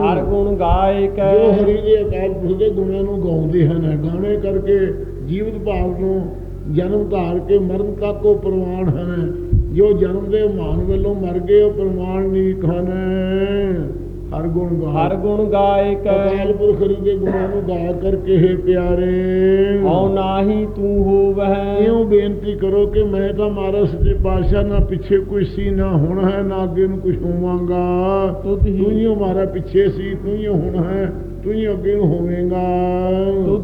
ਹਰ ਗੁਣ ਗਾਏ ਜੋ ਕੈ ਹਰੀ ਦੇ ਅਕਾਲ ਪੁਰਖ ਦੇ ਗੁਣਾਂ ਨੂੰ ਗਾਉਂਦੇ ਹਨ ਗਾਣੇ ਕਰਕੇ ਜੀਵਤ ਭਾਵ ਨੂੰ ਜਨਮ ਧਾਰ ਕੇ ਮਰਨ ਤੱਕ ਉਹ ਪ੍ਰਵਾਨ ਹਨ। ਜੋ ਜਨਮ ਦੇ ਮਾਨ ਵੱਲੋਂ ਮਰ ਗਏ ਉਹ ਪ੍ਰਵਾਨ ਨਹੀਂ ਹਨ। ਹਰ ਗੁਣ ਹਰ ਗੁਣ ਗਾਏ ਅਕਾਲ ਪੁਰਖ ਦੇ ਗੁਣਾਂ ਨੂੰ ਗਾ ਕਰਕੇ ਹੈ ਪਿਆਰੇ। ਹਉ ਨਾਹੀ ਤੂੰ ਹੋਵਹਿ। ਇਉਂ ਬੇਨਤੀ ਕਰੋ ਕਿ ਮੈਂ ਤਾਂ ਮਹਾਰਾਜ ਸੱਚੇ ਪਾਤਸ਼ਾਹ ਨਾ ਪਿੱਛੇ ਕੁਛ ਸੀ ਨਾ ਹੁਣ ਹੈ ਨਾ ਅੱਗੇ ਨੂੰ ਕੁਛ ਹੋਵਾਂਗਾ। ਤੂੰ ਹੀ ਹਮਾਰਾ ਪਿੱਛੇ ਸੀ ਤੂੰ ਹੀ ਹੁਣ ਹੈ ਤੂੰ ਹੀ ਅੱਗੇ ਨੂੰ ਹੋਵੇਂਗਾ।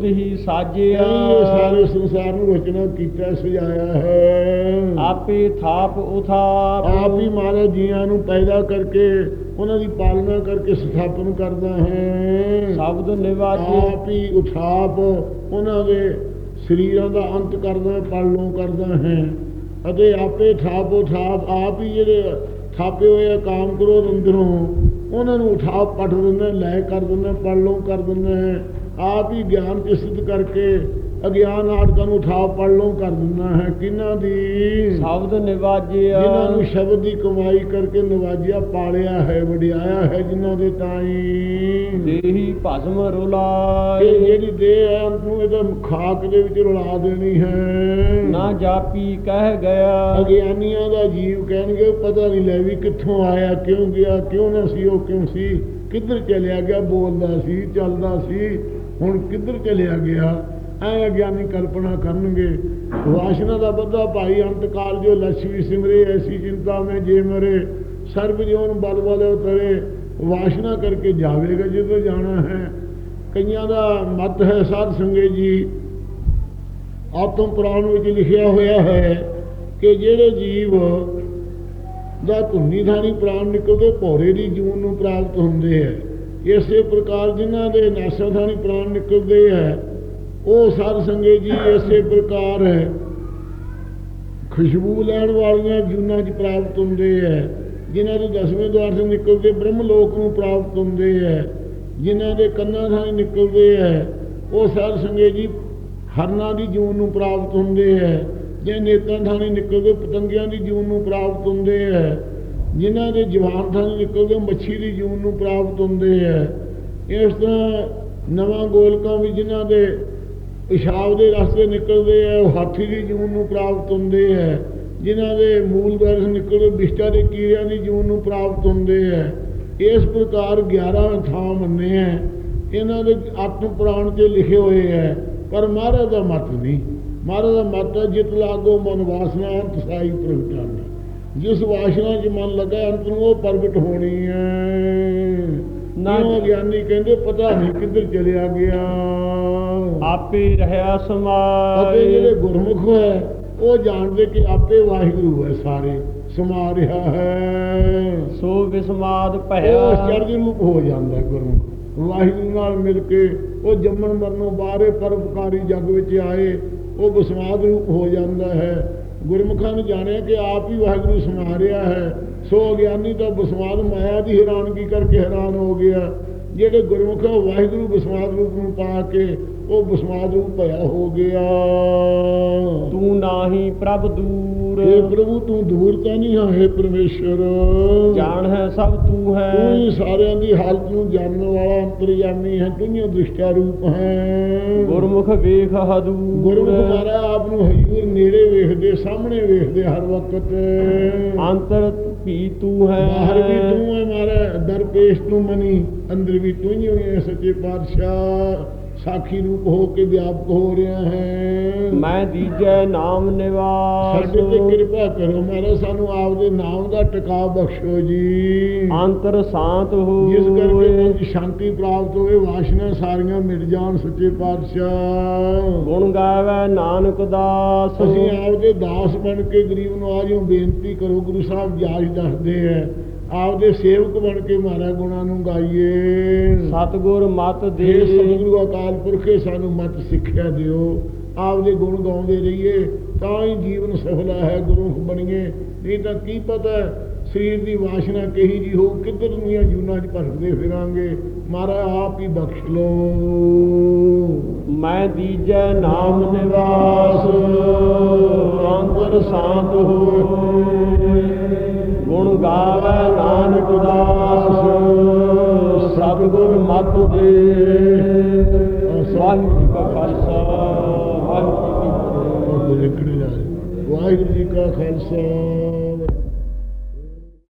ਤੁਧ ਹੀ ਇਹ ਸਾਜਿਆ ਸਾਰੇ ਸੰਸਾਰ ਨੂੰ ਰਚਨਾ ਕੀਤਾ ਸਜਾਇਆ ਹੈ। ਆਪੇ ਥਾਪ ਉਥਾਪ। ਆਪ ਹੀ ਮਹਾਰਾਜ ਜੀਆਂ ਨੂੰ ਪੈਦਾ ਕਰਕੇ ਉਹਨਾਂ ਦੀ ਪਾਲਣਾ ਕਰਕੇ ਸਥਾਪਨ ਕਰਦਾ ਹੈ। ਸ਼ਬਦ ਨਿਵਾਜੇ ਆਪ ਹੀ ਉਠਾਪ ਉਹਨਾਂ ਦੇ ਸਰੀਰਾਂ ਦਾ ਅੰਤ ਕਰਦਾ ਪਾਲਣੋਂ ਕਰਦਾ ਹੈ। ਅਤੇ ਆਪੇ ਥਾਪੋ ਥਾਪ ਆਪ ਹੀ ਜਿਹੜੇ ਥਾਪੇ ਹੋਏ ਕਾਮ ਕ੍ਰੋਧ ਅੰਦਰੋਂ ਉਹਨਾਂ ਨੂੰ ਉਠਾ ਪੱਟ ਦਿੰਦਾ ਲੈ ਕਰ ਦਿੰਦਾ ਹੈ, ਪਾਲਣੋਂ ਕਰ ਦਿੰਦਾ ਹੈ। ਆਪ ਹੀ ਗਿਆਨ ਸਿੱਧ ਕਰਕੇ ਅਗਿਆਨ ਆੜਕਾਂ ਨੂੰ ਉਠਾ ਪਾਲਣੋਂ ਕਰ ਦਿੰਦਾ ਹੈ। ਕਿਹਨਾਂ ਦੀ? ਸ਼ਬਦ ਨਿਵਾਜਿਆ। ਜਿਨ੍ਹਾਂ ਨੂੰ ਸ਼ਬਦ ਦੀ ਕਮਾਈ ਕਰਕੇ ਨਵਾਜਿਆ ਪਾਲਿਆ ਹੈ ਵਡਿਆਇਆ ਹੈ ਜਿਨ੍ਹਾਂ ਦੇ ਤਾਈ। ਦੇਹੀ ਭਸਮ ਇਹ ਰੁਲਾਏ ਜਿਹੜੀ ਦੇਹ ਹੈ ਉਹਨੂੰ ਇਹਦਾ ਖਾਕ ਦੇ ਵਿੱਚ ਰਲਾ ਦੇਣੀ ਹੈ। ਨਾ ਜਾਪੀ ਕਹਿ ਗਿਆ। ਅਗਿਆਨੀਆਂ ਦਾ ਜੀਵ ਕਹਿਣਗੇ ਪਤਾ ਨਹੀਂ ਲੈ ਵੀ ਕਿੱਥੋਂ ਆਇਆ ਕਿਉਂ ਗਿਆ ਕਿਉਂ ਨਾ ਸੀ ਉਹ ਕਿਉਂ ਸੀ? ਕਿੱਧਰ ਚਲਿਆ ਗਿਆ? ਬੋਲਦਾ ਸੀ ਚੱਲਦਾ ਸੀ। ਹੁਣ ਕਿੱਧਰ ਚਲਿਆ ਗਿਆ? ਐ ਅਗਿਆਨੀ ਕਲਪਨਾ ਕਰਨਗੇ, ਵਾਸ਼ਨਾ ਦਾ ਬੱਧਾ ਭਾਈ ਅੰਤਕਾਲ ਜੋ ਲక్ష్ਮੀ ਸਿਮਰੇ, ਐਸੀ ਚਿੰਤਾ ਮੈਂ ਜੇ ਮਰੇ ਸਰਬ ਜੀਵਨ ਬਲ ਬਲ ਉਤਰੇ, ਵਾਸ਼ਨਾ ਕਰਕੇ ਜਾਵੇਗਾ ਜਦੋਂ ਜਾਣਾ ਹੈ। ਕਈਆਂ ਦਾ ਮਤ ਹੈ ਸਾਧ ਸੰਗੇ ਜੀ, ਆਤਮ ਪੁਰਾਣ ਵਿੱਚ ਲਿਖਿਆ ਹੋਇਆ ਹੈ ਕਿ ਜਿਹੜੇ ਜੀਵ ਦਾ ਧੁੰਨੀ ਥਾਣੀ ਪ੍ਰਾਣ ਨਿਕਲ ਕੇ ਭੌਰੇ ਦੀ ਜੂਨ ਨੂੰ ਪ੍ਰਾਪਤ ਹੁੰਦੇ ਹੈ। ਇਸੇ ਪ੍ਰਕਾਰ ਜਿਨ੍ਹਾਂ ਦੇ ਨਾਸਾ ਥਾਣੀ ਪ੍ਰਾਣ ਨਿਕਲਦੇ ਹੈ, ਉਹ ਸਾਧ ਸੰਗੇ ਜੀ ਇਸੇ ਪ੍ਰਕਾਰ ਹੈ। ਖੁਸ਼ਬੂ ਲੈਣ ਵਾਲੀਆਂ ਜੂਨਾਂ 'ਚ ਪ੍ਰਾਪਤ ਹੁੰਦੇ ਹੈ। ਜਿਨ੍ਹਾਂ ਦੇ ਦਸਵੇਂ ਦਵਾਰ ਤੋਂ ਨਿਕਲਦੇ ਬ੍ਰਹਮ ਲੋਕ ਨੂੰ ਪ੍ਰਾਪਤ ਹੁੰਦੇ ਹੈ। ਜਿਨ੍ਹਾਂ ਦੇ ਕੰਨਾਂ ਥਾਣੀ ਨਿਕਲਦੇ ਹੈ, ਉਹ ਸਾਧ ਸੰਗੇ ਜੀ ਹਰਨਾਂ ਦੀ ਜੂਨ ਨੂੰ ਪ੍ਰਾਪਤ ਹੁੰਦੇ ਹੈ। ਜੇ ਨੇਤਾਂ ਥਾਣੀ ਨਿਕਲਦੇ, ਪਤੰਗਿਆਂ ਦੀ ਜੂਨ ਨੂੰ ਪ੍ਰਾਪਤ ਹੁੰਦੇ ਹੈ। ਜਿਨ੍ਹਾਂ ਦੇ ਜਵਾਨ ਥਾਣੀ ਨਿਕਲਦੇ ਮੱਛੀ ਦੀ ਜੂਨ ਨੂੰ ਪ੍ਰਾਪਤ ਹੁੰਦੇ ਹੈ ਇਸ ਤਰ੍ਹਾਂ ਨਵਾਂ ਗੋਲਕਾਂ ਵੀ ਜਿਨ੍ਹਾਂ ਦੇ ਪਿਸ਼ਾਬ ਦੇ ਰਸਤੇ ਨਿਕਲਦੇ ਆ, ਉਹ ਹਾਥੀ ਦੀ ਜੂਨ ਨੂੰ ਪ੍ਰਾਪਤ ਹੁੰਦੇ ਹੈ ਜਿਨ੍ਹਾਂ ਦੇ ਮੂਲ ਦਰਸ ਨਿਕਲਦੇ ਵਿਸ਼ਟਾ ਦੇ ਕੀੜਿਆਂ ਦੀ ਜੂਨ ਨੂੰ ਪ੍ਰਾਪਤ ਹੁੰਦੇ ਹੈ ਇਸ ਪ੍ਰਕਾਰ 11 ਥਾਂ ਮੰਨੇ ਹੈ ਇਹਨਾਂ ਦੇ ਆਤਮ ਪੁਰਾਣ 'ਚ ਲਿਖੇ ਹੋਏ ਹੈ ਪਰ ਮਹਾਰਾਜ ਦਾ ਮਤ ਨਹੀਂ। ਮਹਾਰਾਜ ਦਾ ਮਤ ਹੈ ਜਿਤ ਲਾਗੋ ਮਨ ਵਾਸਨਾ, ਅੰਤ ਸਾਈ ਪ੍ਰਗਟਾਨੀ ਜਿਸ ਵਾਸਨਾ 'ਚ ਮਨ ਲੱਗਾ ਅੰਤ ਨੂੰ ਉਹ ਪ੍ਰਗਟ ਹੋਣੀ ਹੈ। ਨਾ- ਗਿਆਨੀ ਕਹਿੰਦੇ ਪਤਾ ਨਹੀਂ ਕਿੱਧਰ ਚਲਿਆ ਗਿਆ। ਆਪੇ ਰਹਿਆ ਅਤੇ ਸਮਾਏ ਜਿਹੜੇ ਗੁਰਮੁਖ ਹੈ ਉਹ ਜਾਣਦੇ ਕਿ ਆਪੇ ਵਾਹਿਗੁਰੂ ਹੈ ਸਾਰੇ ਸਮਾ ਰਿਹਾ ਹੈ। ਸੋ ਵਿਸਮਾਦ ਉਹ ਭਇਆ ਚੜ੍ਹਦੀ ਰੂਪ ਹੋ ਜਾਂਦਾ ਗੁਰਮੁਖ। ਵਾਹਿਗੁਰੂ ਨਾਲ ਮਿਲ ਕੇ ਉਹ ਜੰਮਣ ਮਰਨੋਂ ਬਾਹਰੇ ਪਰਉਪਕਾਰੀ ਜਗ ਵਿੱਚ ਆਏ ਉਹ ਬਸਮਾਦ ਰੂਪ ਹੋ ਜਾਂਦਾ ਹੈ। ਗੁਰਮੁਖਾਂ ਨੇ ਜਾਣਿਆ ਕਿ ਆਪ ਹੀ ਵਾਹਿਗੁਰੂ ਸਮਾ ਰਿਹਾ ਹੈ। ਸੋ ਅਗਿਆਨੀ ਤਾਂ ਬਸਮਾਦ ਮਾਇਆ ਦੀ ਹੈਰਾਨਗੀ ਕਰਕੇ ਹੈਰਾਨ ਹੋ ਗਿਆ। ਜਿਹੜੇ ਗੁਰਮੁਖ ਵਾਹਿਗੁਰੂ ਬਸਮਾਦ ਰੂਪ ਨੂੰ ਪਾ ਕੇ ਉਹ ਸਮਾਦ ਰੂਪ ਭਇਆ ਹੋ ਗਿਆ। ਤੂੰ ਨਾਹੀ ਪ੍ਰਭ ਦੂਰ। हे ਪ੍ਰਭੂ ਤੂੰ ਦੂਰ ਤਾਂ ਨਹੀਂ ਹੈ हे ਪਰਮੇਸ਼ਰ। ਜਾਣ ਹੈ ਸਭ ਤੂੰ ਤੂੰ ਹੈ ਹੀ ਸਾਰਿਆਂ ਦੀ ਹਾਲਤ ਨੂੰ ਜਾਣਨ ਵਾਲਾ ਅੰਤਰਜਾਮੀ ਹੈ ਤੂੰ ਹੀ ਦ੍ਰਿਸ਼ਟਾ ਰੂਪ ਹੈ। ਗੁਰਮੁਖ ਵੇਖ ਹਦੂਰ। ਗੁਰਮੁਖ ਮਾਰਾ ਆਪ ਨੂੰ ਹਜੂਰ ਨੇੜੇ ਵੇਖਦੇ ਸਾਹਮਣੇ ਵੇਖਦੇ ਹਰ ਵਕਤ। ਅੰਤਰ ਵੀ ਤੂੰ ਹੈ। ਬਾਹਰ ਵੀ ਤੂੰ ਹੈ ਮਾਰਾ ਦਰਪੇਸ਼ ਤੂੰ ਮਨੀ ਅੰਦਰ ਵੀ ਤੂੰ ਹੀ ਹੈ ਸੱਚੇ ਪਾਤਸ਼ਾਹ। ਸਾਖੀ ਰੂਪ ਹੋ ਕੇ ਵਿਆਪਕ ਹੋ ਰਿਹਾ ਹੈ। ਮੈਂ ਦੀਜੈ ਨਾਮ ਨਿਵਾਸ। ਸਾਡੇ ਤੇ ਕਿਰਪਾ ਕਰੋ ਮਾਰਾ ਸਾਨੂੰ ਆਪਦੇ ਨਾਮ ਦਾ ਟਿਕਾ ਬਖਸ਼ੋ ਜੀ। ਅੰਤਰ ਸ਼ਾਂਤ ਜਿਸ ਕਰਕੇ ਸ਼ਾਂਤੀ ਪ੍ਰਾਪਤ ਹੋਵੇ ਵਾਸ਼ਨਾ ਸਾਰੀਆਂ ਮਿਟ ਜਾਣ ਸੱਚੇ ਪਾਤਸ਼ਾਹ। ਗੁਣ ਗਾਵੇ ਨਾਨਕ ਦਾਸ। ਅਸੀਂ ਆਪਦੇ ਦਾਸ ਬਣ ਕੇ ਗਰੀਬ ਨੂੰ ਬੇਨਤੀ ਕਰੋ ਗੁਰੂ ਸਾਹਿਬ ਜਾਜ ਦੱਸਦੇ ਐ ਆਪਦੇ ਸੇਵਕ ਬਣ ਕੇ ਮਾਰਾ ਗੁਣਾਂ ਨੂੰ ਗਾਈਏ। ਸਤਗੁਰ ਮਤ ਦੇ। ਸਤਿਗੁਰੂ ਅਕਾਲ ਪੁਰਖੇ ਸਾਨੂੰ ਮਤ ਸਿੱਖਿਆ ਦਿਓ ਆਪਦੇ ਗੁਣ ਗਾਉਂਦੇ ਰਹੀਏ ਤਾਂ ਹੀ ਜੀਵਨ ਸਫਲਾ ਹੈ ਗੁਰਮੁਖ ਬਣੀਏ। ਨਹੀਂ ਤਾਂ ਕੀ ਪਤਾ ਸਰੀਰ ਦੀ ਵਾਸ਼ਨਾ ਕਹੀ ਜੀ ਹੋ ਕਿੱਧਰ ਦੀਆਂ ਜੂਨਾਂ 'ਚ ਭਟਕਦੇ ਫਿਰਾਂਗੇ। ਮਾਰਾ ਆਪ ਹੀ ਬਖਸ਼ ਲੋ ਮੈਂ ਦੀਜੈ ਨਾਮ ਨਿਵਾਸ ਅੰਤਰ ਸ਼ਾਂਤ ਹੋਏ। ਗੁਣ ਗਾਵੇ ਨਾਨਕ ਦਾਸ, ਸਤਿਗੁਰ ਮਤ ਦੇ। ਵਾਹਿਗੁਰੂ ਜੀ ਕਾ ਖਾਲਸਾ, ਵਾਹਿਗੁਰੂ ਜੀ ਕੀ ਫਤਿਹ। ਵਾਹਿਗੁਰੂ ਜੀ ਕਾ ਖਾਲਸਾ।